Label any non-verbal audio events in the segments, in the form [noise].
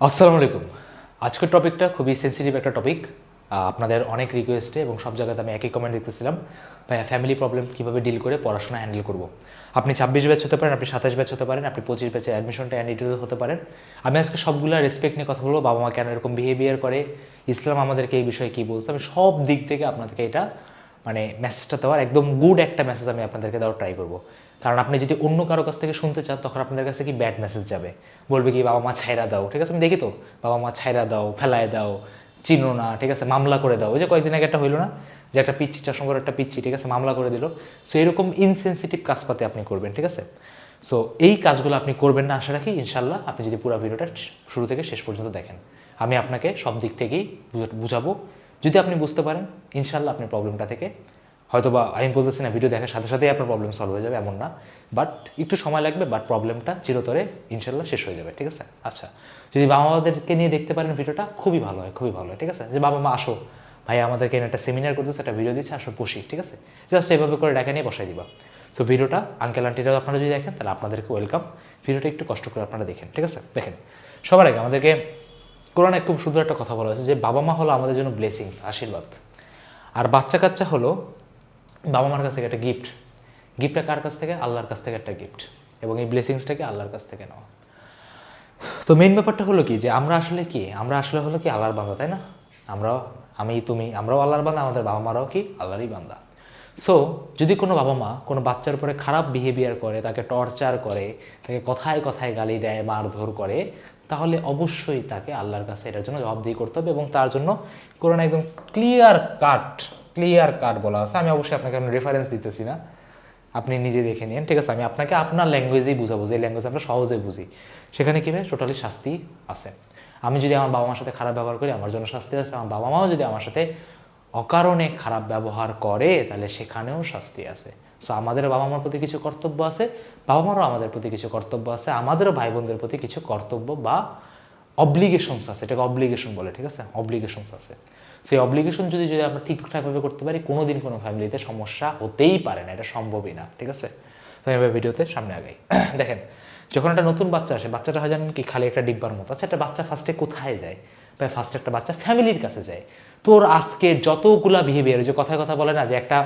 আসসালামু আলাইকুম। আজকের টপিকটা খুবই সেন্সিটিভ একটা টপিক আপনাদের অনেক রিকোয়েস্টে এবং সব জায়গাতে আমি একই কমেন্ট দেখতেছিলাম। ভাইয়া ফ্যামিলি প্রবলেম কীভাবে ডিল করে, পড়াশোনা হ্যান্ডেল করব? আপনি ছাব্বিশ ব্যাচ হতে পারেন, আপনি সাতাশ ব্যাচ হতে পারেন, আপনি পঁচিশ ব্যাচে অ্যাডমিশনটা অ্যান্ডিটিউড হতে পারেন। আমি আজকে সবগুলো রেসপেক্ট নিয়ে কথা বলব বাবা মা কেন এরকম বিহেভিয়ার করে, ইসলাম আমাদেরকে এই বিষয়ে কী বলছে? আমি সব দিক থেকে আপনাদেরকে এটা মানে মেসেজটা দেওয়ার একদম গুড একটা মেসেজ আমি আপনাদেরকে দেওয়ার ট্রাই করব। কারণ আপনি যদি অন্য কারও কাছ থেকে শুনতে চান, তখন আপনাদের কাছে কি ব্যাড মেসেজ যাবে? বলবে কি, বাবা মা ছাইরা দাও। ঠিক আছে? আমি দেখি তো, বাবা মা ছাইরা দাও, ফেলায় দাও, চিনো না। ঠিক আছে? মামলা করে দাও। ওই যে কয়েকদিন আগে একটা হইল না? যে একটা পিচ্ছি চশমা একটা পিচ্ছি, ঠিক আছে? মামলা করে দিল। সো এরকম ইনসেন্সিটিভ কাজপাতে আপনি করবেন, ঠিক আছে? সো এই কাজগুলো আপনি করবেন না, আশা রাখি ইনশাল্লাহ আপনি যদি পুরো ভিডিওটা শুরু থেকে শেষ পর্যন্ত দেখেন। আমি আপনাকে সব দিক থেকেই বুঝা- বুঝাবো। যদি আপনি বুঝতে পারেন ইনশাল্লাহ আপনি প্রবলেমটা থেকে হয়তো বা আমি বলতেছি না ভিডিও দেখার সাথে সাথেই আপনার প্রবলেম সলভ হয়ে যাবে, এমন না। বাট একটু সময় লাগবে বাট প্রবলেমটা চিরতরে ইনশাল্লাহ শেষ হয়ে যাবে, ঠিক আছে? আচ্ছা যদি বাবা মাদেরকে নিয়ে দেখতে পারেন ভিডিওটা, খুবই ভালো হয়, খুবই ভালো হয়, ঠিক আছে? যে বাবা মা, আসো। ভাই, আমাদেরকে একটা সেমিনার করতেছে, একটা ভিডিও দিচ্ছে, আসো, বসি, ঠিক আছে? জাস্ট এভাবে করে ডাকা নিয়ে বসাই দিবা। সো ভিডিওটা আঙ্কেল আন্টিরাও আপনারা যদি দেখেন, তাহলে আপনাদেরকে ওয়েলকাম ভিডিওটা একটু কষ্ট করে আপনারা দেখেন, ঠিক আছে? দেখেন, সবার আগে আমাদেরকে কোরআনে খুব সুন্দর একটা কথা বলা হয়েছে যে, বাবা মা হলো আমাদের জন্য ব্লেসিংস আশীর্বাদ। আর বাচ্চা কাচ্চা হলো বাবা মার কাছ থেকে একটা গিফট গিফটটা কার কাছ থেকে? আল্লাহর কাছ থেকে একটা গিফট এবং এই ব্লেসিংসটাকে আল্লাহর কাছ থেকে নেওয়া তো মেইন ব্যাপারটা হলো কি? যে আমরা আসলে কি? আমরা আসলে হলো কি আল্লাহর বান্দা, তাই না? আমরাও, আমি, তুমি, আমরাও আল্লাহর বান্দা, আমাদের বাবা মারাও কি? আল্লাহরই বান্দা। সো যদি কোনো বাবা মা কোনো বাচ্চার উপরে খারাপ বিহেভিয়ার করে, তাকে টর্চার করে, তাকে কথায় কথায় গালি দেয়, মারধর করে, তাহলে অবশ্যই তাকে আল্লাহর কাছে এটার জন্য জবাবদিহি করতে হবে এবং তার জন্য কোরআন একদম ক্লিয়ার কাট ক্লিয়ার কাট বলা আছে। আমি অবশ্যই আপনাকে রেফারেন্স দিতেছি না। আপনি নিজে দেখে নিন ঠিক আছে, আমি আপনাকে আপনার ল্যাঙ্গুয়েজেই বুঝাবো, যে ল্যাঙ্গুয়েজ আমরা সহজে বুঝি। সেখানে কী টোটালি শাস্তি আছে। আমি যদি আমার বাবা মার সাথে খারাপ ব্যবহার করি, আমার জন্য শাস্তি আছে। আমার বাবা মাও যদি আমার সাথে অকারণে খারাপ ব্যবহার করে, তাহলে সেখানেও শাস্তি আছে। সো আমাদের বাবা মার প্রতি কিছু কর্তব্য আছে বাবা মারও আমাদের প্রতি কিছু কর্তব্য আছে, আমাদেরও ভাই বোনদের প্রতি কিছু কর্তব্য বা অব্লিগেশনস আছে। এটাকে অব্লিগেশন বলে, ঠিক আছে? অব্লিগেশনস আছে। সেই অব্লিগেশন যদি যদি আমরা ঠিকঠাকভাবে করতে পারি কোনো দিন কোনো ফ্যামিলিতে সমস্যা হতেই পারে না, এটা সম্ভবই না, ঠিক আছে? তো ভিডিওতে সামনে আগাই। [clears throat] দেখেন, যখন একটা নতুন বাচ্চা আসে, বাচ্চাটা হয় জানেন কি, খালি একটা ডিব্বার মতো আচ্ছা একটা বাচ্চা ফার্স্টে কোথায় যায়? প্রায় ফার্স্টে একটা বাচ্চা ফ্যামিলির কাছে যায়। তোর আজকে যতগুলা বিহেভিয়ার যে কথায় কথা বলে না, যে একটা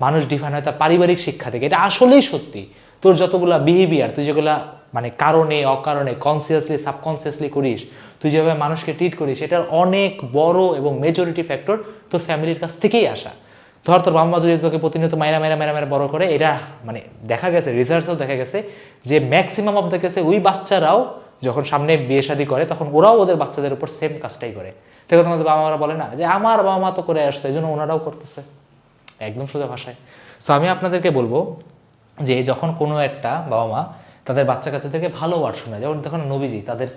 মানুষ ডিফাইন হয় তার পারিবারিক শিক্ষা থেকে, এটা আসলেই সত্যি। তোর যতগুলা বিহেভিয়ার তুই যেগুলা মানে কারণে, অকারণে কনসিয়াসলি সাবকনসিয়াসলি করিস, তুই যেভাবে মানুষকে ট্রিট করিস, এটার অনেক বড় এবং মেজরিটি ফ্যাক্টর তোর ফ্যামিলির কাছ থেকেই আসা। ধর, তোর বাবা মা যদি তোকে প্রতিনিয়ত মায়েরা মায়েরা মেরা মেরা বড় করে এটা মানে দেখা গেছে রিসার্চেও দেখা গেছে যে ম্যাক্সিমাম অফ দ্য কেসে ওই বাচ্চারাও যখন সামনে বিয়ে শাদী করে, তখন ওরাও ওদের বাচ্চাদের উপর সেম কাজটাই করে। দেখো, তোমাদের বাবা মারা বলে না যে, আমার বাবা মা তো করে আসতো এই জন্য ওনারাও করতেছে। একদম সোজা ভাষায়। সো আমি আপনাদেরকে বলব যে, যখন কোনো একটা বাবা মা তাদের বাচ্চা কাচ্চাদেরকে ভালো ওয়ার্ড শোনায় যেমন দেখুন নবীজি, তাদের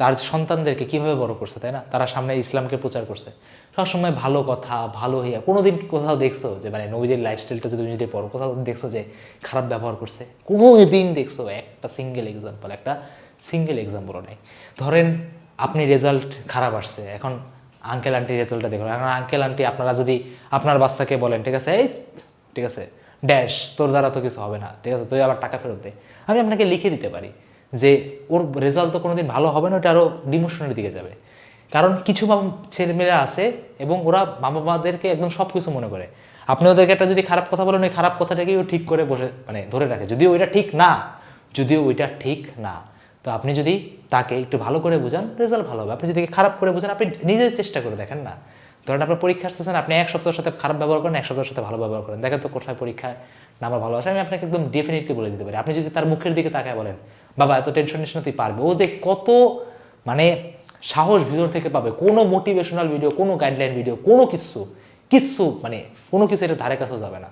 তার সন্তানদেরকে কীভাবে বড় করছে, তাই না? তারা সামনে ইসলামকে প্রচার করছে। সবসময় ভালো কথা, ভালো হইয়া কোনোদিন কি কোথাও দেখছ যে মানে নবীজির লাইফস্টাইলটা যদি তুমি যদি পড়ো, কোথাও দেখছ যে খারাপ ব্যবহার করছে? কোনো দিন দেখছ? একটা সিঙ্গেল এক্সাম্পল একটা সিঙ্গেল এক্সাম্পলও নেই। ধরেন আপনি রেজাল্ট খারাপ আসছে, এখন আঙ্কেল আন্টি রেজাল্টটা দেখুন। এখন আঙ্কেল আন্টি আপনারা যদি আপনার বাচ্চাকে বলেন, ঠিক আছে, এই, ঠিক আছে ড্যাশ তোর দ্বারা তো কিছু হবে না, ঠিক আছে, তুই আবার টাকা ফেরত দে। আমি আপনাকে লিখে দিতে পারি যে ওর রেজাল্ট তো কোনোদিন ভালো হবে না, ওটা আরও ডিমোশনের দিকে যাবে। কারণ কিছু ছেলেমেয়েরা আছে এবং ওরা মা বাবাদেরকে একদম সব কিছু মনে করে। আপনি ওদেরকে একটা যদি খারাপ কথা বলেন, ওই খারাপ কথাটাকেই ও ঠিক করে বসে মানে ধরে রাখে। যদিও ওইটা ঠিক না, যদিও ওইটা ঠিক না। তো আপনি যদি তাকে একটু ভালো করে বোঝান রেজাল্ট ভালো হবে। আপনি যদি খারাপ করে বোঝান, আপনি নিজের চেষ্টা করে দেখেন না। ধরেন আপনার পরীক্ষা আসতেছেন আপনি এক সপ্তাহের সাথে খারাপ ব্যবহার করেন, এক সপ্তাহের সাথে ভালো ব্যবহার করেন। দেখেন তো কোথায় পরীক্ষায় নাম্বার ভালো আসে আমি আপনাকে একদম ডেফিনেটলি বলে দিতে পারি। আপনি যদি তার মুখের দিকে তাকায় বলেন, বাবা, এত টেনশন নিস না, তুই পারবে। ও যে কত মানে সাহস ভিতর থেকে পাবে, কোনো মোটিভেশনাল ভিডিও কোনো গাইডলাইন ভিডিও কোনো কিছু কিচ্ছু মানে কোনো কিছু এটা ধারে কাছেও যাবে না।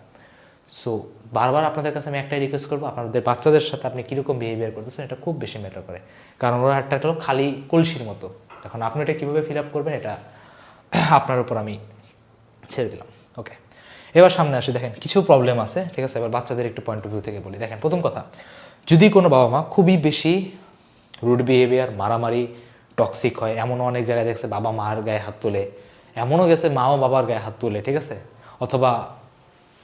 সো বারবার আপনাদের কাছে আমি একটাই রিকোয়েস্ট করব, আপনাদের বাচ্চাদের সাথে আপনি কীরকম বিহেভিয়ার করতেছেন, এটা খুব বেশি ম্যাটার করে। কারণ ওরা একটা হলো খালি কলসির মতো। এখন আপনি এটা কীভাবে ফিল আপ করবেন, এটা আপনার উপর আমি ছেড়ে দিলাম। ওকে এবার সামনে আসি, দেখেন, কিছু প্রবলেম আছে, ঠিক আছে? এবার বাচ্চাদের একটু পয়েন্ট অফ ভিউ থেকে বলি। দেখেন, প্রথম কথা, যদি কোনো বাবা মা খুবই বেশি রুড বিহেভিয়ার মারামারি টক্সিক হয়, এমনও অনেক জায়গায় দেখছে বাবা মার গায়ে হাত তোলে, এমনও গেছে মাও বাবার গায়ে হাত তোলে, ঠিক আছে? অথবা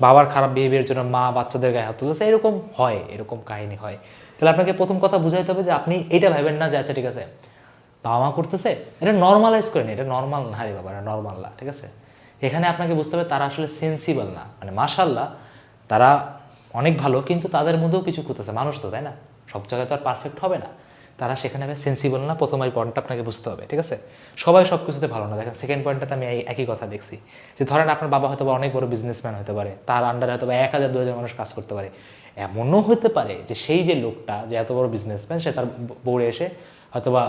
বাবার খারাপ বিহেভিয়ার জন্য মা বাচ্চাদের গায়ে হাত তুলতেছে এরকম হয়, এরকম কাহিনী হয়। তাহলে আপনাকে প্রথম কথা বুঝাইতে হবে যে আপনি এটা ভাবেন না যে আচ্ছা ঠিক আছে, বাবা মা করতেছে? এটা নর্মালাইজ করে নি এটা নর্মাল না রে বাবা, এটা নর্মাল না, ঠিক আছে? এখানে আপনাকে বুঝতে হবে তারা আসলে সেন্সিবল না। মানে মাশাল্লাহ তারা অনেক ভালো, কিন্তু তাদের মধ্যেও কিছু করতেছে মানুষ তো, তাই না? সব জায়গায় তো আর পারফেক্ট হবে না। তারা সেখানে সেন্সিবল না প্রথম এই পয়েন্টটা আপনাকে বুঝতে হবে, ঠিক আছে? সবাই সব কিছুতে ভালো না। দেখেন সেকেন্ড পয়েন্টটাতে আমি একই কথা দেখছি। যে ধরেন আপনার বাবা হয়তো বা অনেক বড় বিজনেসম্যান হতে পারে, তার আন্ডারে হয়তো বা এক হাজার দু হাজার মানুষ কাজ করতে পারে। এমনও হতে পারে যে সেই যে লোকটা, যে এত বড় বিজনেসম্যান সে তার বউরে এসে হয়তো বা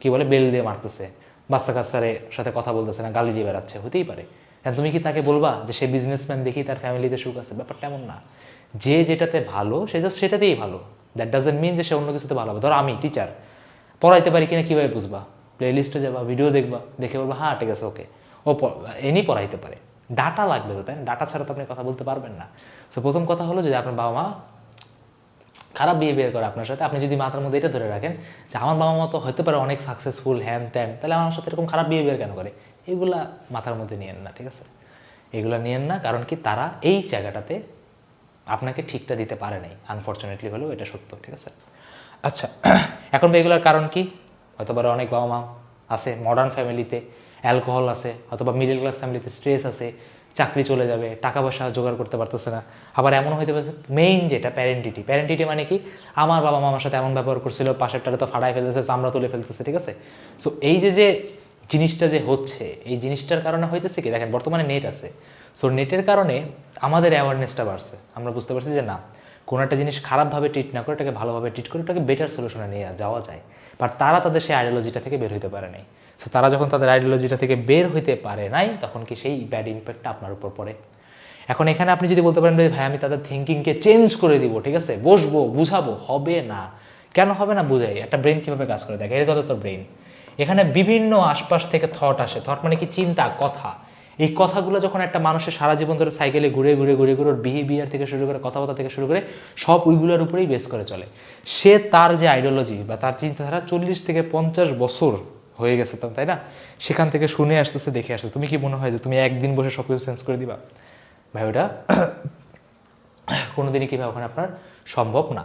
কী বলে, বেল দিয়ে মারতেছে। বাচ্চা কাচ্চারে সাথে কথা বলতেছে না, গালি দিয়ে বেড়াচ্ছে, হতেই পারে। এখন তুমি কি তাকে বলবা যে সে বিজনেসম্যান দেখি তার ফ্যামিলিতে সুখ আছে? ব্যাপারটা এমন না। যে যেটাতে ভালো, সে জাস্ট সেটাতেই ভালো। দ্যাট ডাজেন্ট মিন যে সে অন্য কিছুতে ভালো হবে। ধরো আমি টিচার পড়াইতে পারি কিনা কীভাবে বুঝবা? প্লে লিস্টে যাবা ভিডিও দেখবা, দেখে বলবা হ্যাঁ ঠিক আছে ওকে ও এনি পড়াইতে পারে। ডাটা লাগবে তো, তাই ডাটা ছাড়া তো আপনি কথা বলতে পারবেন না। সো প্রথম কথা হলো যে আপনার বাবা মা খারাপ বিহেভিয়ার করে আপনার সাথে। আপনি যদি মাথার মধ্যে এটা ধরে রাখেন যে আমার বাবা মা তো হতে পারে অনেক সাকসেসফুল হ্যান ত্যান তাহলে আমার সাথে এরকম খারাপ বিহেভিয়ার কেন করে? এগুলা মাথার মধ্যে নিয়েন না, ঠিক আছে? এগুলা নিয়েন না, কারণ কি তারা এই জায়গাটাতে আপনাকে ঠিকটা দিতে পারে নাই। আনফর্চুনেটলি হলেও এটা সত্য, ঠিক আছে? আচ্ছা [clears throat] এখন এগুলোর কারণ কি? হয়তো পারে অনেক বাবা মা আছে মডার্ন ফ্যামিলিতে অ্যালকোহল আছে, অথবা মিডল ক্লাস ফ্যামিলিতে স্ট্রেস আছে, চাকরি চলে যাবে টাকা পয়সা জোগাড় করতে পারতেছে না। আবার এমন হইতে পারছে মেইন যেটা প্যারেন্টিটি প্যারেন্টিটি মানে কি? আমার বাবা মা আমার সাথে এমন ব্যবহার করছিল, পাশেরটারে তো ফাটাই ফেলতেছে, চামড়া তুলে ফেলতেছে, ঠিক আছে? সো এই যে যে জিনিসটা যে হচ্ছে, এই জিনিসটার কারণে হইতেছে কি? দেখেন, বর্তমানে নেট আছে। সো নেটের কারণে আমাদের অ্যাওয়ারনেসটা বাড়ছে। আমরা বুঝতে পারছি যে না, কোনো একটা জিনিস খারাপভাবে ট্রিট না করে এটাকে ভালোভাবে ট্রিট করে, ওটাকে বেটার সলিউশনে নিয়ে যাওয়া যায়। বাট তারা তাদের সেই আইডিওলজিটা থেকে বের হইতে পারে নাই। সো তারা যখন তাদের আইডিওলজিটা থেকে বের হইতে পারে নাই, তখন কি সেই ব্যাড ইম্প্যাক্টটা আপনার উপর পড়ে? এখন এখানে আপনি যদি বলতে পারেন যে, ভাই, আমি তাদের থিঙ্কিংকে চেঞ্জ করে দিব, ঠিক আছে? বসবো, বুঝাবো, হবে না? কেন হবে না বুঝাই? একটা ব্রেন কীভাবে কাজ করে? দেখে এই ধরো তোর ব্রেন এখানে বিভিন্ন আশপাশ থেকে থট আসে। থট মানে কি? চিন্তা, কথা। এই কথাগুলো যখন একটা মানুষের সারা জীবন ধরে সাইকেলে ঘুরে ঘুরে ঘুরে ঘুরে বিহেভিয়ার থেকে শুরু করে, কথাবার্তা থেকে শুরু করে, সব ওইগুলোর উপরেই বেস করে চলে। সে তার যে আইডিওলজি বা তার চিন্তাধারা চল্লিশ থেকে পঞ্চাশ বছর হয়ে গেছে তো, তাই না? সেখান থেকে শুনে আসতেছে, দেখে আসছে। তুমি কি মনে হয় যে তুমি একদিন বসে সব কিছু চেঞ্জ করে দিবা? ভাই, ওটা [coughs] কোনোদিনই কীভাবে ওখানে আপনার সম্ভব না।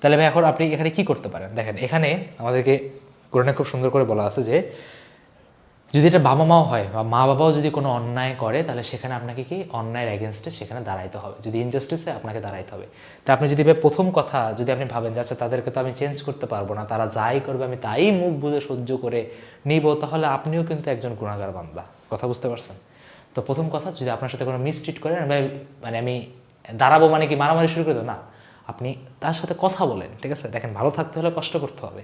তাহলে ভাই, এখন আপনি এখানে কি করতে পারেন? দেখেন, এখানে আমাদেরকে কোরআনে খুব সুন্দর করে বলা আছে যে, যদি এটা বাবা মাও হয় বা মা বাবাও যদি কোনো অন্যায় করে, তাহলে সেখানে আপনাকে কি অন্যায়ের এগেনস্টে সেখানে দাঁড়াইতে হবে। যদি ইনজাস্টিসে আপনাকে দাঁড়াইতে হবে। তা আপনি যদি প্রথম কথা যদি আপনি ভাবেন যে আচ্ছা তাদেরকে তো আমি চেঞ্জ করতে পারব না, তারা যাই করবে, আমি তাই মুখ বুঝে সহ্য করে নিব, তাহলে আপনিও কিন্তু একজন গুণাগার বান্দা। কথা বুঝতে পারছেন? তো প্রথম কথা, যদি আপনার সাথে কোনো মিসট্রিট করেন ভাই মানে আমি দাঁড়াবো মানে কি মারামারি শুরু করে দেবো? না। আপনি তার সাথে কথা বলেন, ঠিক আছে? দেখেন, ভালো থাকতে হলে কষ্ট করতে হবে।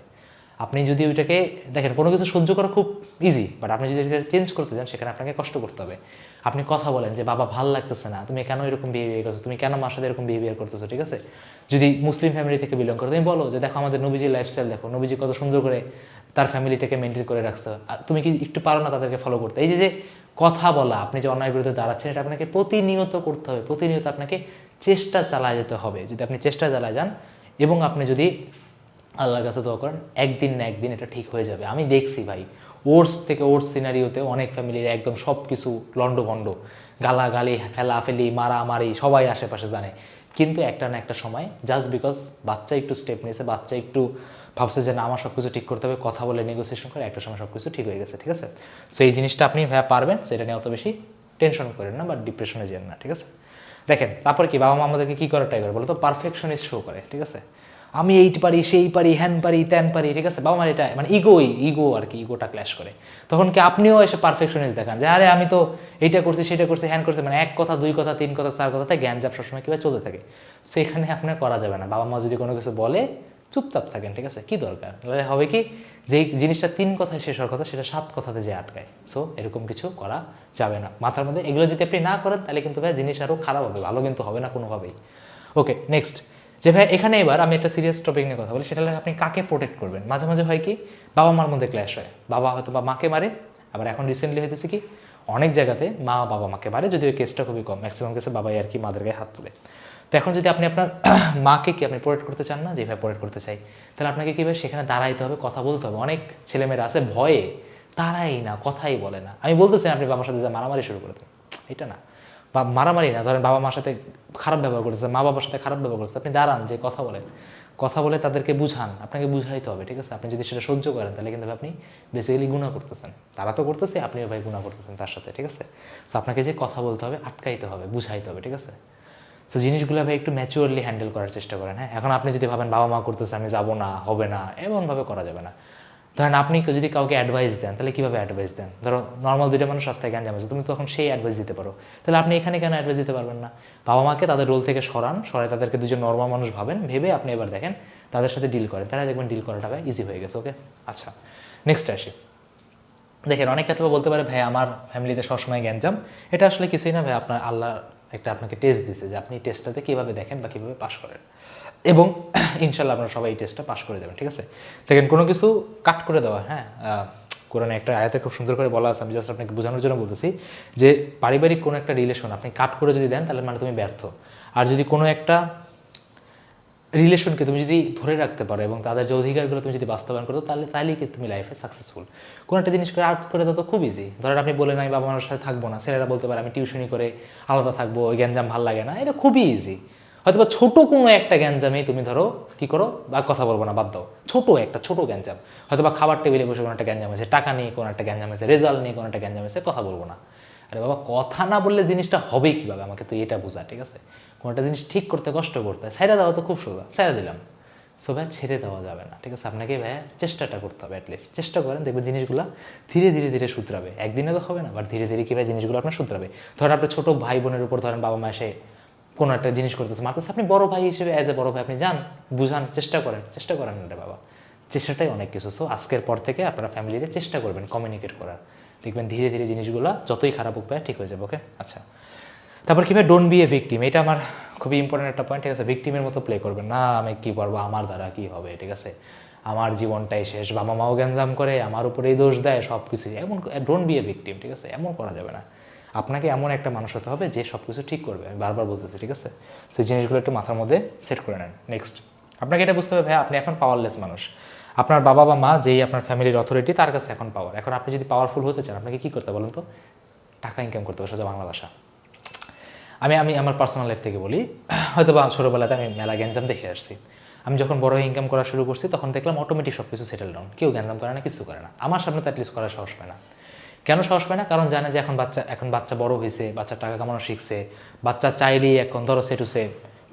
আপনি যদি ওইটাকে, দেখেন, কোনো কিছু সহ্য করা খুব ইজি বাট আপনি যদি এটাকে চেঞ্জ করতে চান সেখানে আপনাকে কষ্ট করতে হবে। আপনি কথা বলেন যে, বাবা, ভালো লাগতেছে না। তুমি কেন এরকম বিহেভিয়ার করছ? তুমি কেন মার সাথে এরকম বিহেভিয়ার করতেছো? ঠিক আছে? যদি মুসলিম ফ্যামিলি থেকে বিলং করো, তুমি বলো যে, দেখো, আমাদের নবীজির লাইফস্টাইল দেখো। নবীজি কত সুন্দর করে তার ফ্যামিলিটাকে মেনটেন করে রাখছো। আর তুমি কি একটু পারো না তাদেরকে ফলো করতে? এই যে যে কথা বলা, আপনি যে অন্যায়ের বিরুদ্ধে দাঁড়াচ্ছেন, এটা আপনাকে প্রতিনিয়ত করতে হবে। প্রতিনিয়ত আপনাকে চেষ্টা চালায় যেতে হবে। যদি আপনি চেষ্টা চালায় যান এবং আপনি যদি আল্লাহর কাছে দোয়া করেন, একদিন না একদিন এটা ঠিক হয়ে যাবে। আমি দেখছি ভাই ওর্স থেকে ওর্স সিনারিওতে অনেক ফ্যামিলির একদম সব কিছু লন্ডভন্ড গালাগালি, ফেলাফেলি, মারামারি সবাই আশেপাশে জানে। কিন্তু একটা না একটা সময় জাস্ট বিকজ বাচ্চা একটু স্টেপ নিয়েছে, বাচ্চা একটু ভাবছে যে না, আমার সব কিছু ঠিক করতে হবে, কথা বলে নেগোসিয়েশন করে, একটা সময় সব কিছু ঠিক হয়ে গেছে, ঠিক আছে? সো এই জিনিসটা আপনি ভাইয়া পারবেন সেটা নিয়ে অত বেশি টেনশন করেন না, বা ডিপ্রেশনে যেন না, ঠিক আছে? দেখেন, তারপরে কি বাবা মা আমাদেরকে কী করে ট্রাই করে বলো তো পারফেকশনিস্ট শো করে, ঠিক আছে? আমি এইট পারি, সেই পারি, হ্যান পারি, ত্যান পারি, ঠিক আছে? বাবা মার এটা মানে ইগোই ইগো আর কি ইগোটা ক্ল্যাশ করে। তখন কি আপনিও এসে পারফেকশনিস্ট দেখান যে, আরে, আমি তো এইটা করছি, সেটা করছি, হ্যান করছি। মানে এক কথা, দুই কথা, তিন কথা, চার কথাতে জ্ঞান জাপ সবসময় কীভাবে চলতে থাকে? সো এখানে আপনার করা যাবে না। বাবা মা যদি কোনো কিছু বলে, চুপচাপ থাকেন, ঠিক আছে? কি দরকার? তাহলে হবে কি, যেই জিনিসটা তিন কথায় শেষ হওয়ার কথা, সেটা সাত কথাতে যে আটকায়। সো এরকম কিছু করা যাবে না। মাথার মধ্যে এগুলো যদি আপনি না করেন, তাহলে কিন্তু ভাই, জিনিস আরও খারাপ হবে, ভালো কিন্তু হবে না কোনোভাবেই। ওকে নেক্সট যে ভাই, এখানে এবার আমি একটা সিরিয়াস টপিক নিয়ে কথা বলি, সেটা আপনি কাকে প্রোটেক্ট করবেন? মাঝে মাঝে হয় কি, বাবা মার মধ্যে ক্ল্যাশ হয়। বাবা হয়তো বা মাকে মারে, আবার এখন রিসেন্টলি হইতেছে কি, অনেক জায়গাতে মা বাবা মাকে মারে যদি ওই কেসটা খুবই কম। ম্যাক্সিমাম কেসে বাবাই আর কি মাদের গায়ে হাত তুলে। তো এখন যদি আপনি আপনার [clears throat] মাকে কি আপনি প্রোটেক্ট করতে চান না? যেভাবে প্রোটেক্ট করতে চাই। তাহলে আপনাকে কীভাবে সেখানে দাঁড়াইতে হবে, কথা বলতে হবে। অনেক ছেলেমেয়েরা আছে ভয়ে, তারাই না, কথাই বলে না। আমি বলতেছি আপনি বাবার সাথে যা মারামারি শুরু করে দেন। এটা না। বা মারামারি না, ধরেন বাবা মার সাথে খারাপ ব্যবহার করেছে, মা বাবার সাথে খারাপ ব্যবহার করেছে, আপনি দাঁড়ান যে কথা বলেন। কথা বলে তাদেরকে বুঝান, আপনাকে বুঝাইতে হবে, ঠিক আছে? আপনি যদি সেটা সহ্য করেন, তাহলে কিন্তু আপনি বেসিক্যালি গুণা করতেছেন। তারা তো করতেছে, আপনিও ভাই গুণা করতেছেন তার সাথে, ঠিক আছে? সো আপনাকে যে কথা বলতে হবে, আটকাইতে হবে, বুঝাইতে হবে, ঠিক আছে? সো জিনিসগুলো ভাই একটু ম্যাচিওরলি হ্যান্ডেল করার চেষ্টা করেন হ্যাঁ? এখন আপনি যদি ভাবেন বাবা মা করতেছে, আমি যাব না, হবে না, এমনভাবে করা যাবে না। ধরেন আপনি যদি কাউকে অ্যাডভাইস দেন, তাহলে কীভাবে অ্যাডভাইস দেন? ধরো নর্মাল দুইটা মানুষ রাস্তায় জ্ঞান জামাচ্ছে তুমি তখন সেই অ্যাডভাইস দিতে পারো। তাহলে আপনি এখানে কেন অ্যাডভাইস দিতে পারবেন না? বাবা মাকে তাদের রোল থেকে সরান সরাই তাদেরকে দুজন নর্মাল মানুষ ভাবেন, ভেবে আপনি এবার দেখেন তাদের সাথে ডিল করেন। তারা দেখবেন ডিল করাটা ইজি হয়ে গেছে ওকে আচ্ছা নেক্সট আসি। দেখেন, অনেক ক্ষেত্রে বলতে পারে, ভাই, আমার ফ্যামিলিতে সবসময় জ্ঞান জ্ঞানজাম এটা আসলে কিছুই না, ভাই, আপনার আল্লাহ একটা আপনাকে টেস্ট দিছে যে আপনি টেস্টটাতে কীভাবে দেখেন বা কীভাবে পাশ করেন। এবং [clears throat] ইনশাল্লাহ আপনারা সবাই এই টেস্টটা পাশ করে দেবেন ঠিক আছে? দেখেন, কোনো কিছু কাট করে দেওয়া হ্যাঁ? কোরআনে একটা আয়াতে খুব সুন্দর করে বলা আছে, আমি জাস্ট আপনাকে বোঝানোর জন্য বলতেছি যে পারিবারিক কোনো একটা রিলেশন আপনি কাট করে যদি দেন, তাহলে মানে তুমি ব্যর্থ। আর যদি কোনো একটা রিলেশনকে তুমি যদি ধরে রাখতে পারো এবং তাদের যে অধিকারগুলো তুমি যদি বাস্তবায়ন করো, তাহলে, তাহলেই কি তুমি লাইফে সাকসেসফুল কোনো একটা জিনিস করে করে দাও তো খুব ইজি ধরেন আপনি বলেন আমি বাবা মার সাথে থাকব না। ছেলেরা বলতে পারে, আমি টিউশনি করে আলাদা থাকব, ওই গ্যাঞ্জাম ভালো লাগে না। এটা খুবই ইজি হয়তো বা ছোটো কোনো একটা গ্যাঞ্জামেই তুমি ধরো, কি করো? বা কথা বলব না, বাদ দাও। ছোটো একটা, ছোটো গ্যাঞ্জাম। হয়তো বা খাবার টেবিলে বসে কোনো একটা গ্যাঞ্জাম আছে টাকা নিয়ে কোনো একটা গ্যাঞ্জাম আছে রেজাল্ট নিয়ে কোনো একটা গ্যাঞ্জাম আছে কথা বলব না। আরে বাবা, কথা না বললে জিনিসটা হবে কীভাবে? আমাকে তো এটা বোঝা, ঠিক আছে? কোনো একটা জিনিস ঠিক করতে, কষ্ট করতে। হয় ছেড়ে দেওয়া তো খুব সোজা ছেড়ে দিলাম। সো ভাই, ছেড়ে দেওয়া যাবে না, ঠিক আছে? আপনাকে ভাই, চেষ্টাটা করতে হবে অ্যাটলিস্ট চেষ্টা করেন, দেখবেন জিনিসগুলো ধীরে ধীরে ধীরে শুধরাবে। একদিনে তো হবে না বাট ধীরে ধীরে কীভাবে জিনিসগুলো আপনার শুধরাবে? ধরেন আপনার ছোটো ভাই বোনের উপর ধরেন বাবা মা এসে কোনো একটা জিনিস করতেছে, মারতেছে, আপনি বড় ভাই হিসেবে অ্যাজ এ বড় ভাই আপনি যান, বুঝান, চেষ্টা করেন চেষ্টা করেন রে বাবা। চেষ্টাটাই অনেক কিছু। সো আজকের পর থেকে আপনারা ফ্যামিলিতে চেষ্টা করবেন কমিউনিকেট করার। দেখবেন ধীরে ধীরে জিনিসগুলো যতই খারাপ হোক ঠিক হয়ে যাবে ওকে আচ্ছা। তারপর কি ভাই ডোন্ট বি এ ভিকটিম এটা আমার খুবই ইম্পর্টেন্ট একটা পয়েন্ট ঠিক আছে? ভিকটিমের মতো প্লে করবেন। না, আমি কি পারব আমার দ্বারা কি হবে, ঠিক আছে? আমার জীবনটাই শেষ বাবা মাও গ্যাঞ্জাম করে, আমার উপরেই দোষ দেয় সব কিছু এমন ডোন্ট বি এ ভিকটিম ঠিক আছে? এমন করা যাবে না। আপনাকে এমন একটা মানুষ হতে হবে যে সব কিছু ঠিক করবে। আমি বারবার বলতেছি, ঠিক আছে? সেই জিনিসগুলো একটু মাথার মধ্যে সেট করে নেন। নেক্সট আপনাকে এটা বুঝতে হবে, ভাই, আপনি এখন পাওয়ারলেস মানুষ। আপনার বাবা বা মা যেই আপনার ফ্যামিলির অথরিটি তার কাছে এখন পাওয়ার এখন আপনি যদি পাওয়ারফুল হতে চান, আপনাকে কী করতে বলুন তো? টাকা ইনকাম করতে হবে, সোজা বাংলা ভাষা। আমি আমি আমার পার্সোনাল লাইফ থেকে বলি হয়তো বা ছোটোবেলাতে আমি মেলা গ্যাঞ্জাম দেখে আসছি। আমি যখন বড় ইনকাম করা শুরু করছি, তখন দেখলাম অটোমেটিক সব কিছু সেটেল ডাউন কেউ গ্যাঞ্জাম করে না কিছু করে না। আমার সামনে তো অ্যাটলিস্ট করার সাহস পায় না। কেন সাহস পায় না? কারণ জানে যে এখন বাচ্চা এখন বাচ্চা বড় হয়েছে বাচ্চা টাকা কামানো শিখছে, বাচ্চা চাইলেই এখন ধরো সেটুসে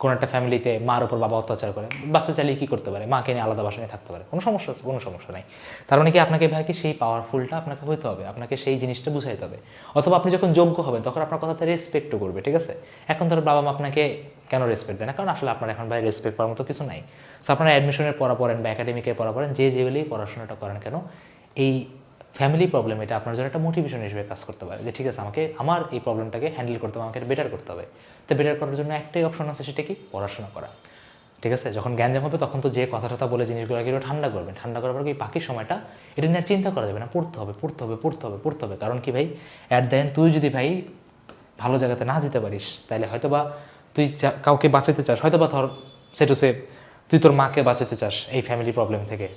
কোনো একটা ফ্যামিলিতে মার উপর বাবা অত্যাচার করে, বাচ্চা চাইলেই কী করতে পারে? মাকে নিয়ে আলাদা বাসায় থাকতে পারে, কোনো সমস্যা আছে? কোনো সমস্যা নাই। তার মানে কি আপনাকে ভাই কি সেই পাওয়ারফুলটা আপনাকে হইতে হবে? আপনাকে সেই জিনিসটা বুঝাইতে হবে। অথবা আপনি যখন যোগ্য হবেন, তখন আপনার কথাতে রেসপেক্টও করবে, ঠিক আছে? এখন ধরো বাবা মা আপনাকে কেন রেসপেক্ট দেয় না? কারণ আসলে আপনার এখন ভাই রেসপেক্ট করার মতো কিছু নাই। সো আপনারা অ্যাডমিশনের পড়া পড়েন বা একাডেমিকের পড়া পড়েন, যে যেগুলোই পড়াশোনাটা করেন কেন, এই ফ্যামিলি প্রবলেম এটা আপনার জন্য একটা মোটিভেশন হিসেবে কাজ করতে পারে। যে ঠিক আছে, আমাকে, আমার এই প্রবলেমটাকে হ্যান্ডেল করতে হবে, আমাকে বেটার করতে হবে। তো বেটার করার জন্য একটাই অপশন আছে, সেটা কি? পড়াশোনা করা। ঠিক আছে? যখন জ্ঞানজাম হবে, তখন তো যে কথা টথা বলে জিনিসগুলো একটু ঠান্ডা করবেন ঠান্ডা করার পর কি বাকি সময়টা এটা নিয়ে আর চিন্তা করা যাবে না। পড়তে হবে পড়তে হবে পড়তে হবে পড়তে হবে। কারণ কি ভাই? অ্যাট দ্য এন্ড তুই যদি ভাই ভালো জায়গাতে না যেতে পারিস তাহলে হয়তো বা তুই কাউকে বাঁচাতে চাস হয়তো বা ধর সেটু সে তুই তোর মাকে বাঁচাতে চাস এই ফ্যামিলি প্রবলেম থেকে।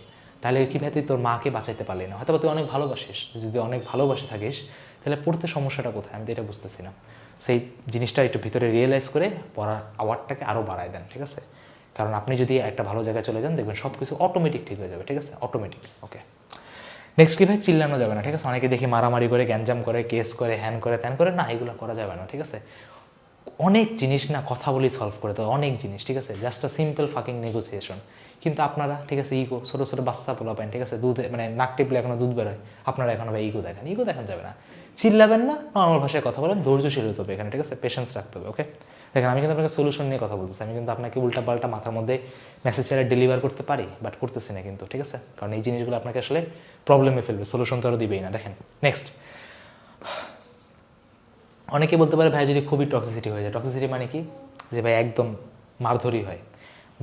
তাহলে কি ভাই, তুই তোর মাকে বাঁচাইতে পারলি না। হয়তো বা তুই অনেক ভালোবাসিস। যদি অনেক ভালোবাসে থাকিস, তাহলে পড়তে সমস্যাটা কোথায়? আমি তো এটা বুঝতেছি না। সেই জিনিসটা একটু ভিতরে রিয়েলাইজ করে পড়ার আওয়ারটাকে আরও বাড়ায় দেন, ঠিক আছে? কারণ আপনি যদি একটা ভালো জায়গায় চলে যান, দেখবেন সব কিছু অটোমেটিক ঠিক হয়ে যাবে, ঠিক আছে? অটোমেটিক ওকে নেক্সট কি ভাই? চিল্লানো যাবে না, ঠিক আছে? অনেকে দেখি মারামারি করে, গ্যাঞ্জাম করে কেস করে হ্যান করে, ত্যান করে, না, এগুলো করা যাবে না, ঠিক আছে? অনেক জিনিস না কথা বলেই সলভ করে দেয় অনেক জিনিস, ঠিক আছে? Just a simple fucking negotiation কিন্তু আপনারা, ঠিক আছে ইগো ছোটো ছোটো বাচ্চা পোলাপেন ঠিক আছে, দুধে মানে নাক টিপলে এখনও দুধ বেরোয়, আপনারা এখনও ভাই ইগো দেখেন। ইগো দেখান যাবে না। চিল্লাবেন না নর্মাল ভাষায় কথা বলেন, ধৈর্যশীল হতে হবে এখানে, ঠিক আছে পেশেন্স রাখতে হবে ওকে দেখেন, আমি কিন্তু আপনাকে সলিউশন নিয়ে কথা বলতেছি, আমি কিন্তু আপনাকে উল্টা পাল্টা মাথার মধ্যে মেসেজ ছেড়ে ডেলিভার করতে পারি বাট করতেছি না কিন্তু, ঠিক আছে? কারণ এই জিনিসগুলো আপনাকে আসলে প্রবলেমে ফেলবে সলিউশন তো আরও দিবেই না, দেখেন নেক্সট অনেকে বলতে পারে, ভাই, যদি খুবই টক্সিসিটি হয়ে যায় টক্সিসিটি মানে কি? যে ভাই একদম মারধরই হয়।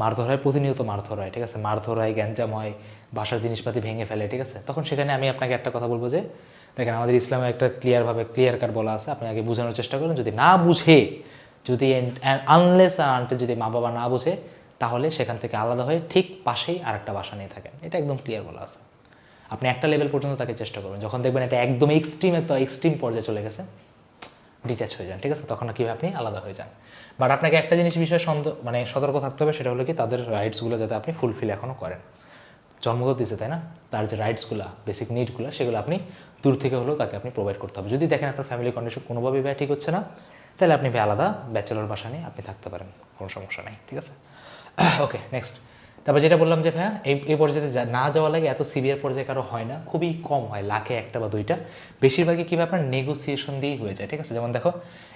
মারধর হয় প্রতিনিয়ত মারধর হয়, ঠিক আছে? মারধর হয় গ্যাঞ্জাম হয় বাসার জিনিসপাতি ভেঙে ফেলে, ঠিক আছে? তখন সেখানে আমি আপনাকে একটা কথা বলব যে, দেখেন আমাদের ইসলামে একটা ক্লিয়ারভাবে ক্লিয়ার কাট বলা আছে, আপনি আগে বোঝানোর চেষ্টা করুন। যদি না বুঝে, যদি আনলেস আর আনটে যদি মা বাবা না বুঝে, তাহলে সেখান থেকে আলাদা হয়ে ঠিক পাশেই আর একটা বাসা নিয়ে থাকেন। এটা একদম ক্লিয়ার বলা আছে। আপনি একটা লেভেল পর্যন্ত তাকে চেষ্টা করবেন যখন দেখবেন এটা একদম এক্সট্রিমে তো এক্সট্রিম পর্যায়ে চলে গেছে ডিট্যাচ হয়ে যান, ঠিক আছে? তখন কীভাবে আপনি আলাদা হয়ে যান। বাট আপনাকে একটা জিনিস বিষয়ে সন্দেহ মানে সতর্ক থাকতে হবে, সেটা হলো কি, তাদের রাইটসগুলো যাতে আপনি ফুলফিল এখনও করেন। জন্ম তো দিছে, তাই না? তার যে রাইটসগুলো বেসিক নিডগুলো সেগুলো আপনি দূর থেকে হলেও তাকে আপনি প্রোভাইড করতে হবে। যদি দেখেন আপনার ফ্যামিলি কন্ডিশন কোনোভাবেই ব্যয় ঠিক হচ্ছে না, তাহলে আপনি আলাদা ব্যাচেলর বাসা নিয়ে আপনি থাকতে পারেন, কোনো সমস্যা নেই, ঠিক আছে? [coughs] ওকে নেক্সট তারপর যেটা বললাম যে ভাইয়া, এই এই পর্যায়ে না যাওয়া লাগে, এত সিভিয়ার পর্যায়ে কারও হয় না, খুবই কম হয়, লাখে একটা বা দুইটা। বেশিরভাগই কীভাবে আপনার নেগোসিয়েশন দিয়েই হয়ে যায়, ঠিক আছে? যেমন দেখো,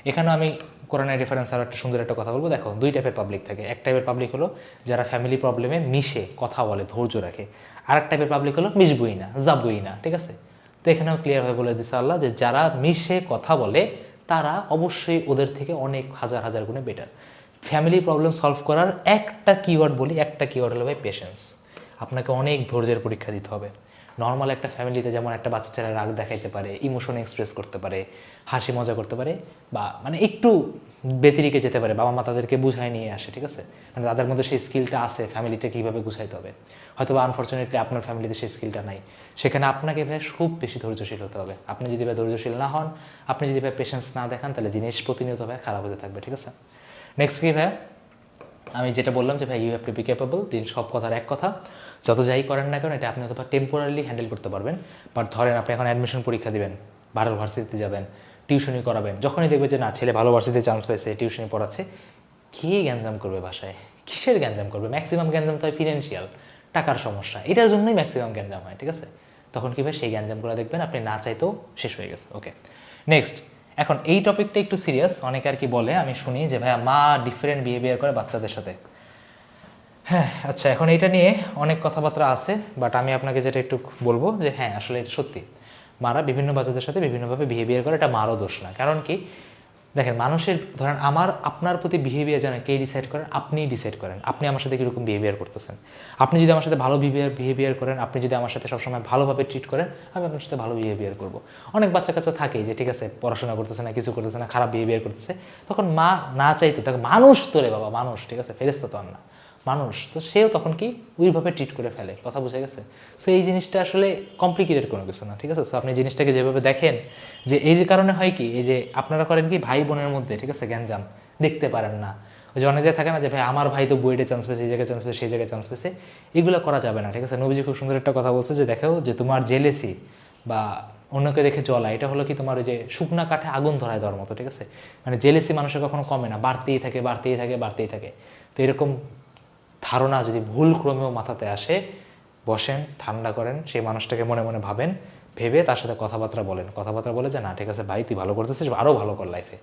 এখানেও আমি কোরআনের রেফারেন্স আর একটা সুন্দর একটা কথা বলব। দেখো, দুই টাইপের পাবলিক থাকে। এক টাইপের পাবলিক হলো যারা ফ্যামিলি প্রবলেমে মিশে, কথা বলে, ধৈর্য রাখে। আর এক টাইপের পাবলিক হলো মিশবই না, যাবই না, ঠিক আছে? তো এখানেও ক্লিয়ারভাবে বলে দিচ্ছে আল্লাহ যে যারা মিশে, কথা বলে, তারা অবশ্যই ওদের থেকে অনেক হাজার হাজার গুণে বেটার ফ্যামিলি প্রবলেম সলভ করার একটা কিওয়ার্ড বলি, একটা কিওয়ার্ড হলো ভাই পেশেন্স আপনাকে অনেক ধৈর্যের পরীক্ষা দিতে হবে। নর্মাল একটা ফ্যামিলিতে যেমন একটা বাচ্চা ছেলে রাগ দেখাইতে পারে ইমোশন এক্সপ্রেস করতে পারে, হাসি মজা করতে পারে, বা মানে একটু ব্যতিরিকে যেতে পারে, বাবা মা তাদেরকে বুঝায় নিয়ে আসে, ঠিক আছে? মানে তাদের মধ্যে সেই স্কিলটা আছে ফ্যামিলিটা কীভাবে গুছাইতে হবে। হয়তো বা আনফর্চুনেটলি আপনার ফ্যামিলিতে সেই স্কিলটা নাই। সেখানে আপনাকে ভাই খুব বেশি ধৈর্যশীল হতে হবে। আপনি যদি ভাই ধৈর্যশীল না হন, আপনি যদি ভাই পেশেন্স না দেখান, তাহলে জিনিস প্রতিনিয়ত ভাই খারাপ হতে থাকবে, ঠিক আছে? নেক্সট কি ভাই আমি যেটা বললাম যে, ভাই you have to be capable দিন সব কথার এক কথা। যত যাই করেন না কেন, এটা আপনি অথবা টেম্পোরারি হ্যান্ডেল করতে পারবেন। বাট ধরেন আপনি এখন অ্যাডমিশন পরীক্ষা দেবেন, বারোর ভার্সিটিতে যাবেন টিউশনি করাবেন, যখনই দেখবে যে, না, ছেলে ভালো ভার্সিটিতে চান্স পেয়েছে টিউশনি পড়াচ্ছে, কে গ্যাঞ্জাম করবে বাসায়? কিসের গ্যাঞ্জাম করবে? ম্যাক্সিমাম গ্যাঞ্জাম তো হয় ফিনান্সিয়াল টাকার সমস্যা। এটার জন্যই ম্যাক্সিমাম গ্যাঞ্জাম হয়, ঠিক আছে? তখন কী হয় সেই গ্যাঞ্জামগুলো দেখবেন, আপনি না চাইতেও শেষ হয়ে গেছে। ওকে নেক্সট এখন এই টপিকটা একটু সিরিয়াস অনেকে আর কি বলে, আমি শুনি যে, ভাইয়া, মা ডিফারেন্ট বিহেভিয়ার করে বাচ্চাদের সাথে। হ্যাঁ আচ্ছা এখন এটা নিয়ে অনেক কথাবার্তা আছে বাট আমি আপনাকে যেটা একটু বলব যে হ্যাঁ আসলে এটা সত্যি। মারা বিভিন্ন বাচ্চাদের সাথে বিভিন্নভাবে বিহেভিয়ার করে, এটা মারও দোষ না। কারণ কি? দেখেন, মানুষের, ধরেন আমার, আপনার প্রতি বিহেভিয়ার জানেন কে ডিসাইড করেন আপনিই ডিসাইড করেন। আপনি আমার সাথে কীরকম বিহেভিয়ার করতেছেন? আপনি যদি আমার সাথে ভালো বিহেভিয়ার বিহেভিয়ার করেন, আপনি যদি আমার সাথে সবসময় ভালোভাবে ট্রিট করেন, আমি আপনার সাথে ভালো বিহেভিয়ার করব। অনেক বাচ্চা কাচ্চা থাকে যে, ঠিক আছে, পড়াশোনা করতেছে না, কিছু করতেছে না, খারাপ বিহেভিয়ার করতেছে। তখন মা না চাইতে, তখন মানুষ তোরে বাবা, মানুষ, ঠিক আছে? ফেরেস্তা তো আর না। মানুষ, তো সেও তখন কি ওইভাবে ট্রিট করে ফেলে, কথা বুঝে গেছে? সো এই জিনিসটা আসলে কমপ্লিকেটেড কোনো কিছু না, ঠিক আছে? সো আপনি জিনিসটাকে যেভাবে দেখেন, যে এই যে কারণে হয় কি, এই যে আপনারা করেন কি, ভাই বোনের মধ্যে, ঠিক আছে, গ্যাঞ্জাম, দেখতে পারেন না। ওই যে অনেক জায়গায় থাকে না যে, ভাই, আমার ভাই তো বুয়েটে চান্স পেয়েছে, এই জায়গায় চান্স পেয়েছে, সেই জায়গায় চান্স পেয়েছে। এগুলো করা যাবে না, ঠিক আছে? নবীজি খুব সুন্দর একটা কথা বলছে যে দেখো যে তোমার জেলেসি বা অন্যকে দেখে জ্বলা, এটা হলো কি তোমার ওই যে শুকনা কাঠে আগুন ধরায় দেওয়ার মতো, ঠিক আছে? মানে জেলেসি মানুষের কখনো কমে না, বাড়তেই থাকে বাড়তেই থাকে বাড়তেই থাকে। তো এরকম ধারণা যদি ভুল ক্রমেও মাথাতে আসে, বসেন, ঠান্ডা করেন, সেই মানুষটাকে মনে মনে ভাবেন, ভেবে তার সাথে কথাবার্তা বলেন। কথাবার্তা বলে যে, না, ঠিক আছে ভাই, তুই ভালো করতেছিস আরও ভালো কর লাইফে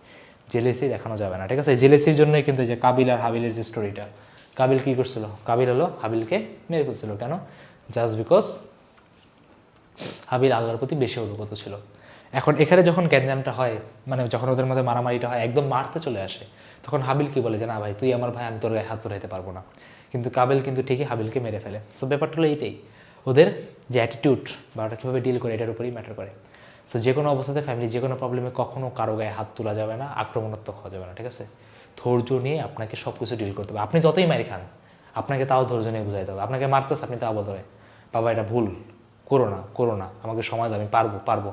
জেলেসি দেখানো যাবে না, ঠিক আছে? জেলেসির জন্যই কিন্তু যে কাবিল আর হাবিলের যে স্টোরিটা কাবিল কী করছিল? কাবিল হলো হাবিলকে মেরে ফেলছিল। কেন? জাস্ট বিকজ হাবিল আল্লাহর প্রতি বেশি অনুগত ছিল। এখন এখানে যখন গ্যাঞ্জামটা হয় মানে যখন ওদের মধ্যে মারামারিটা হয়, একদম মারতে চলে আসে, তখন হাবিল কি বলে যে, না ভাই, তুই আমার ভাই, আমি তোর হাত ধরাইতে পারব না। কিন্তু কাবিল কিন্তু ঠিকই হাবিলকে মেরে ফেলে। সো ব্যাপারটা হলো এইটাই। ওদের যে অ্যাটিটিউড বা ওটা কীভাবে ডিল করে, এটার উপরেই ম্যাটার করে। সো যে কোনো অবস্থাতে ফ্যামিলি যে কোনো প্রবলেমে কখনো কারও গায়ে হাত তোলা যাবে না, আক্রমণাত্মক হওয়া যাবে না, ঠিক আছে? ধৈর্য নিয়ে আপনাকে সব কিছু ডিল করতে হবে। আপনি যতই মারি খান, আপনাকে তাও ধৈর্য নিয়ে বুঝাইতে হবে। আপনাকে মারতেছে, আপনি তাও বলতে হবে বাবা, এটা ভুল। করো না করো না। আমাকে সময় দাও, আমি পারব পারব।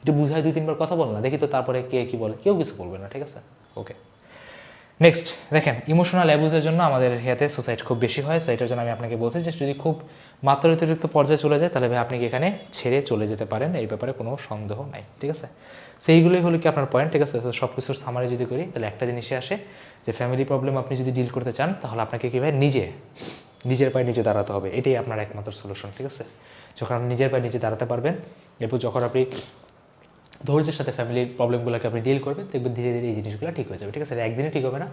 একটু বুঝাই দুই তিনবার কথা বল না। দেখি তো তারপরে কে কি বলে। কেউ কিছু বলবে না, ঠিক আছে? ওকে নেক্সট দেখেন ইমোশনাল অ্যাবুজের জন্য আমাদের হেয়াতে সুসাইড খুব বেশি হয় সো এটার জন্য আমি আপনাকে বলছি যে যদি খুব মাত্রাতিরিক্ত পর্যায়ে চলে যায়, তাহলে ভাই আপনি এখানে ছেড়ে চলে যেতে পারেন, এই ব্যাপারে কোনো সন্দেহ নাই, ঠিক আছে? সো এইগুলোই হলো কি আপনার পয়েন্ট ঠিক আছে? তো সব কিছুর সামারি যদি করি, তাহলে একটা জিনিসে আসে যে ফ্যামিলি প্রবলেম আপনি যদি ডিল করতে চান, তাহলে আপনাকে কী ভাই নিজে, নিজের পায়ে নিজে দাঁড়াতে হবে, এটাই আপনার একমাত্র সলিউশন ঠিক আছে? যখন আপনি নিজের পায়ে নিজে দাঁড়াতে পারবেন, এরপর যখন আপনি ধৈর্যের সাথে ফ্যামিলির প্রবলেমগুলোকে আপনি ডিল করবেন, দেখবেন ধীরে ধীরে এই জিনিসগুলো ঠিক হয়ে যাবে, ঠিক আছে? একদিনে ঠিক হবে না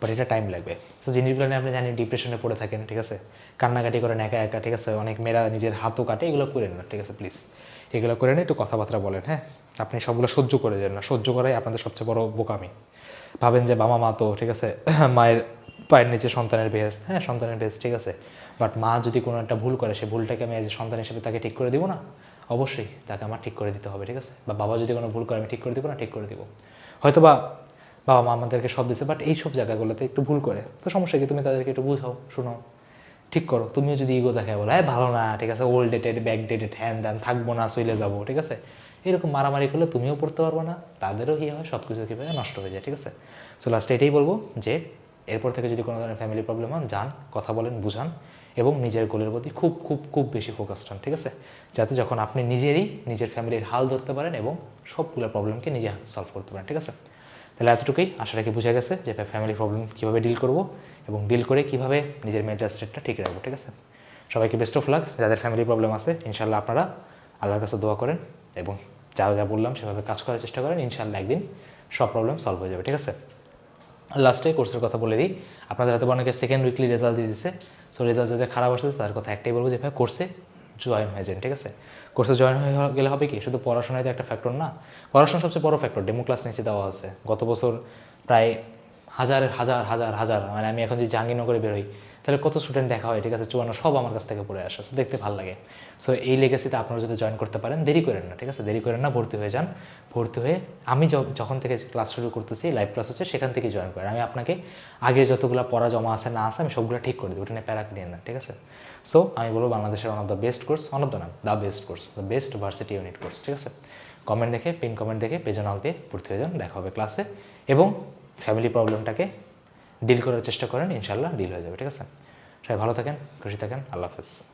বাট এটা টাইম লাগবে। তো জিনিসগুলো নিয়ে আপনি জানি ডিপ্রেশনে পড়ে থাকেন, ঠিক আছে? কান্নাকাটি করেন একা একা, ঠিক আছে? অনেক মেয়েরা নিজের হাতও কাটে, এগুলো করেন না, ঠিক আছে? প্লিজ এগুলো করে একটু কথাবার্তা বলেন হ্যাঁ? আপনি সবগুলো সহ্য করে যান না, সহ্য করাই আপনাদের সবচেয়ে বড় বোকামি। ভাবেন যে বাবা মা তো, ঠিক আছে? [coughs] মায়ের পায়ের নিচে সন্তানের বেহেস্ত হ্যাঁ? সন্তানের বেহেস্ত, ঠিক আছে? বাট মা যদি কোনো একটা ভুল করে, সে ভুলটাকে আমি এজ সন্তান হিসেবে তাকে ঠিক করে দিব না? অবশ্যই, তাকে আমার ঠিক করে দিতে হবে, ঠিক আছে? বা বাবা যদি কোনো ভুল করে, আমি ঠিক করে দিব না, ঠিক করে দিব। হয়তো বা বাবা মা আমাদেরকে সব দিচ্ছে বাট এই সব জায়গাগুলোতে একটু ভুল করে। তো সমস্যা কি? তুমি তাদেরকে একটু বুঝাও শোনাও ঠিক করো। তুমিও যদি ইগো দেখে বলো হ্যাঁ ভালো না, ঠিক আছে? ওল্ড ডেটেড ব্যাক ডেটেড হ্যান দ্যান থাকব না, চলে যাব, ঠিক আছে? এরকম মারামারি করলে তুমিও পড়তে পারব না, তাদেরও কী হয় সব কিছু কীভাবে নষ্ট হয়ে যায়, ঠিক আছে? সো লাস্টে এটাই বলব যে, এরপর থেকে যদি কোনো ধরনের ফ্যামিলি প্রবলেম হন যান, কথা বলেন, বুঝান। এবং নিজের গোলের প্রতি খুব খুব খুব বেশি ফোকাসড হন, ঠিক আছে? যাতে যখন আপনি নিজেরই, নিজের ফ্যামিলির হাল ধরতে পারেন এবং সবগুলো প্রবলেমকে নিজে সলভ করতে পারেন, ঠিক আছে? তাহলে এতটুকুই, আশা রাখি বোঝা গেছে যে ফ্যামিলি প্রবলেম কীভাবে ডিল করব এবং ডিল করে কীভাবে নিজের মেন্টাল স্টেটটা ঠিক রাখব, ঠিক আছে? সবাইকে বেস্ট অফ লাক যাদের ফ্যামিলি প্রবলেম আছে ইনশাল্লাহ আপনারা আল্লাহর কাছে দোয়া করেন এবং যা যা বললাম সেভাবে কাজ করার চেষ্টা করেন ইনশাল্লাহ একদিন সব প্রবলেম সলভ হয়ে যাবে, ঠিক আছে? লাস্টে কোর্সের কথা বলে দিই। আপনাদের হয়তো অনেকে সেকেন্ড উইকলি রেজাল্ট দিয়ে দিচ্ছে সো রেজাল্ট যাদের খারাপ আসছে তার কথা একটাই বলব যে, ভাই কোর্সে জয়েন হয়ে যান, ঠিক আছে? কোর্সে জয়েন হয়ে গেলে হবে কি? শুধু পড়াশোনায় তো একটা ফ্যাক্টর না। পড়াশোনা সবচেয়ে বড় ফ্যাক্টর ডেমো ক্লাস নিচে দেওয়া আছে। গত বছর প্রায় হাজারের হাজার হাজার হাজার মানে আমি এখন যে জাহাঙ্গীরনগরে বেরোই তাহলে কত স্টুডেন্ট দেখা হয়? ঠিক আছে, চুয়ান্ন, সব আমার কাছ থেকে পড়ে আসে দেখতে ভালো লাগে। সো এই লেগেসিতে আপনারা যদি জয়েন করতে পারেন, দেরি করেন না, ঠিক আছে? দেরি করেন না, ভর্তি হয়ে যান। ভর্তি হয়ে আমি যখন থেকে ক্লাস শুরু করতেছি লাইভ ক্লাস হচ্ছে, সেখান থেকেই জয়েন করেন। আমি আপনাকে আগের যতগুলো পড়া জমা আছে, না আছে, আমি সবগুলো ঠিক করে দিই ওটা নিয়ে প্যারাক নিয়ে না, ঠিক আছে? সো আমি বলব বাংলাদেশের one of the best course one of the নাম the best course the best varsity unit course ঠিক আছে? কমেন্ট দেখে পিন কমেন্ট দেখে পেজে নক দিয়ে ভর্তি হয়ে যান, দেখা হবে ক্লাসে এবং ফ্যামিলি প্রবলেমটাকে ডিল করার চেষ্টা করেন ইনশাল্লাহ ডিল হয়ে যাবে, ঠিক আছে? সবাই ভালো থাকেন, খুশি থাকেন, আল্লাহ হাফেজ।